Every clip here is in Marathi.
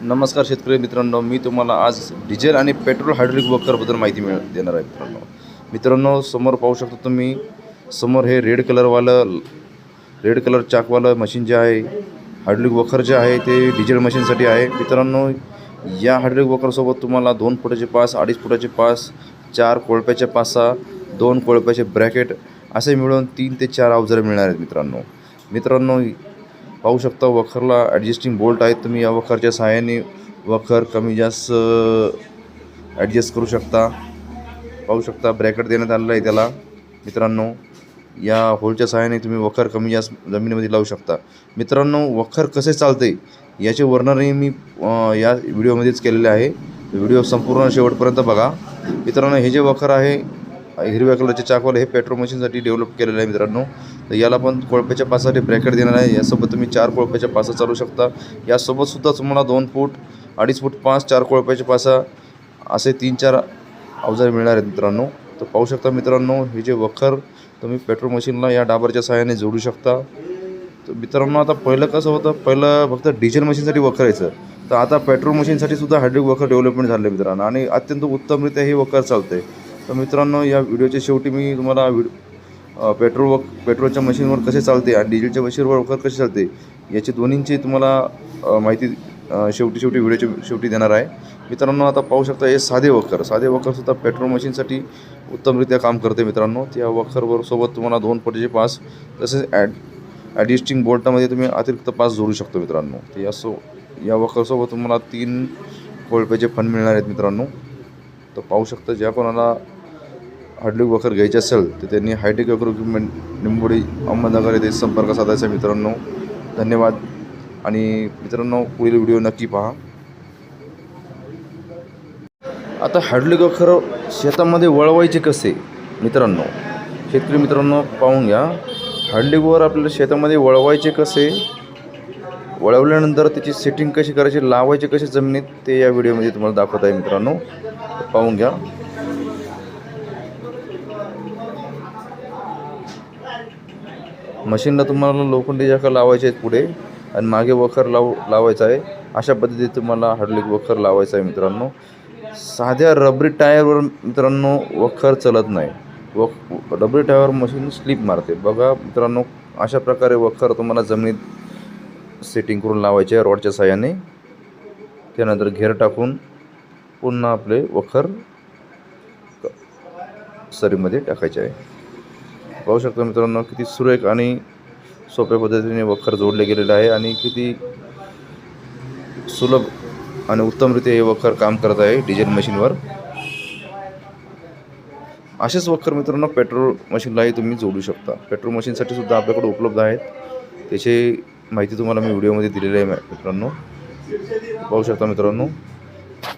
नमस्कार शेतकरी मित्रांनो मी तुम्हाला आज डिझेल आणि पेट्रोल हायड्रोलिक वर्करबद्दल माहिती मिळ देणार आहे मित्रांनो. मित्रांनो समोर पाहू शकता तुम्ही समोर हे रेड कलरवालं रेड कलर चाकवालं मशीन जे आहे हायड्रोलिक वखर जे आहे ते डिझेल मशीनसाठी आहे. मित्रांनो या हायड्रोलिक वखरसोबत तुम्हाला दोन फुटाचे पास अडीच फुटाचे पास चार कोळप्याचे पासा दोन कोळप्याचे ब्रॅकेट असे मिळून तीन ते चार अवजारे मिळणार आहेत मित्रांनो. मित्रांनो पाहू शकता वखरला ॲडजस्टिंग बोल्ट आहेत. तुम्ही या वखरच्या सहाय्याने वखर कमी जास्त ॲडजस्ट करू शकता. पाहू शकता ब्रॅकेट देण्यात आलेलं आहे त्याला. मित्रांनो या होलच्या सहाय्याने तुम्ही वखर कमी जास्त जमिनीमध्ये लावू शकता. मित्रांनो वखर कसे चालते याचे वर्णनही मी या व्हिडिओमध्येच केलेले आहे. व्हिडिओ संपूर्ण शेवटपर्यंत बघा. मित्रांनो हे जे वखर आहे हिरव्या कलरचे चाकवाल हे पेट्रोल मशीनसाठी डेव्हलप केलेलं आहे मित्रांनो. तर याला पण कोळप्याच्या पासासाठी ब्रॅकेट देणार आहे. यासोबत तुम्ही चार कोळप्याच्या पासा चालू शकता. यासोबतसुद्धा तुम्हाला दोन फूट अडीच फूट पाच चार कोळप्याचे पासा असे तीन चार अवजार मिळणार आहेत मित्रांनो. तर पाहू शकता मित्रांनो हे जे वखर तुम्ही पेट्रोल मशीनला या डाबरच्या सहाय्याने जोडू शकता. तर मित्रांनो आता पहिलं कसं होतं? पहिलं फक्त डिझेल मशीनसाठी वखरायचं तर आता पेट्रोल मशीनसाठी सुद्धा हायड्रोलिक वखर डेव्हलपमेंट झालं मित्रांनो. आणि अत्यंत उत्तमरित्या हे वखर चालते तर मित्रांनो या व्हिडिओच्या शेवटी मी तुम्हाला व्हिडिओ पेट्रोल वक पेट्रोलच्या मशीनवर कसे चालते आणि डिझेलच्या मशीनवर वर्कर कसे चालते याची दोन्हींची तुम्हाला माहिती शेवटी शेवटी व्हिडिओच्या शेवटी देणार आहे. मित्रांनो आता पाहू शकता हे साधे वखर. साधे वखरसुद्धा पेट्रोल मशीनसाठी उत्तमरित्या काम करते मित्रांनो. त्या वखरवर सोबत तुम्हाला दोन पटीचे पास तसेच ॲड ॲडजस्टिंग बोल्टामध्ये तुम्ही अतिरिक्त पास जोडू शकतो मित्रांनो. तर या सो या वखरसोबत तुम्हाला तीन कोळप्याचे फन मिळणार आहेत मित्रांनो. तर पाहू शकता ज्या कोणाला हार्डलुक वखर घ्यायची असेल तर त्यांनी हायटेक वखर इक्विपमेंट निंबोडी अहमदनगर येथे संपर्क साधायचा मित्रांनो. धन्यवाद. आणि मित्रांनो पुढील व्हिडिओ नक्की पहा. आता हायड्रोलिक वखर शेतामध्ये वळवायचे कसे? मित्रांनो शेतकरी मित्रांनो पाहून घ्या. हायड्रोलिकवर आपल्याला शेतामध्ये वळवायचे कसे? वळवल्यानंतर त्याची सेटिंग कशी करायची? लावायचे कसे जमिनीत? ते या व्हिडिओमध्ये तुम्हाला दाखवत आहे मित्रांनो. पाहून घ्या. मशीनला तुम्हाला लोखंडी जाका लावायचे आहेत पुढे आणि मागे वखर लाव लावायचा आहे. अशा पद्धतीने तुम्हाला हायड्रोलिक वखर लावायचं आहे मित्रांनो. साध्या रबरी टायरवर मित्रांनो वखर चलत नाही. व रबरी टायरवर मशीन स्लिप मारते. बघा मित्रांनो अशा प्रकारे वखर तुम्हाला जमिनीत सेटिंग करून लावायचे आहे रॉडच्या साह्याने. त्यानंतर घेर टाकून पुन्हा आपले वखर सरीमध्ये टाकायचे आहे. पाहू शकता मित्रांनो किती सुरेख आणि सोप्या पद्धतीने वखर जोडले गेलेले आहे आणि किती सुलभ आणि उत्तमरित्या हे वखर काम करत आहे डिझेल मशीनवर. असेच वखर मित्रांनो पेट्रोल मशीनलाही तुम्ही जोडू शकता. पेट्रोल मशीनसाठी सुद्धा आपल्याकडे उपलब्ध आहेत. त्याची माहिती तुम्हाला मी व्हिडिओमध्ये दिलेली आहे मित्रांनो. पाहू शकता मित्रांनो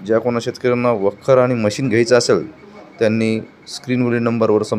ज्या कोणा शेतकऱ्यांना वखर आणि मशीन घ्यायचं असेल त्यांनी स्क्रीनवरील नंबरवर सं